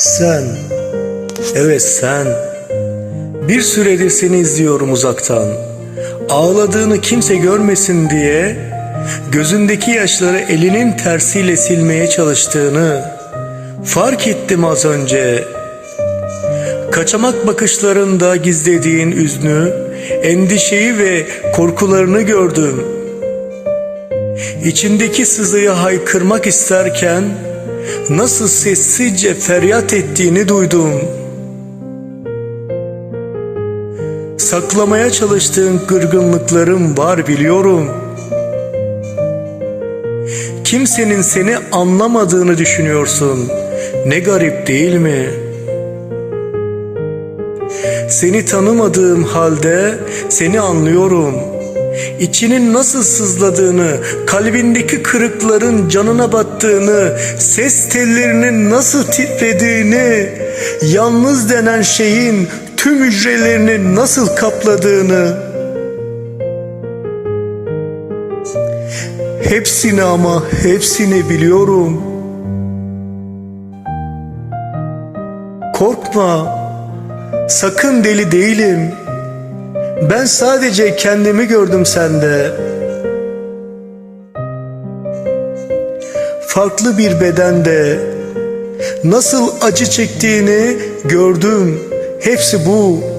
Sen, evet sen. Bir süredir seni izliyorum uzaktan. Ağladığını kimse görmesin diye gözündeki yaşları elinin tersiyle silmeye çalıştığını fark ettim az önce. Kaçamak bakışlarında gizlediğin üznü, endişeyi ve korkularını gördüm. İçindeki sızıyı haykırmak isterken nasıl sessizce feryat ettiğini duydum. Saklamaya çalıştığın kırgınlıklarım var biliyorum. Kimsenin seni anlamadığını düşünüyorsun. Ne garip değil mi? Seni tanımadığım halde seni anlıyorum. İçinin nasıl sızladığını, kalbindeki kırıkların canına battığını, ses tellerinin nasıl titrediğini, yalnız denen şeyin tüm hücrelerini nasıl kapladığını. Hepsini ama hepsini biliyorum. Korkma. Sakın deli değilim. Ben sadece kendimi gördüm sende. Farklı bir bedende nasıl acı çektiğini gördüm. Hepsi bu.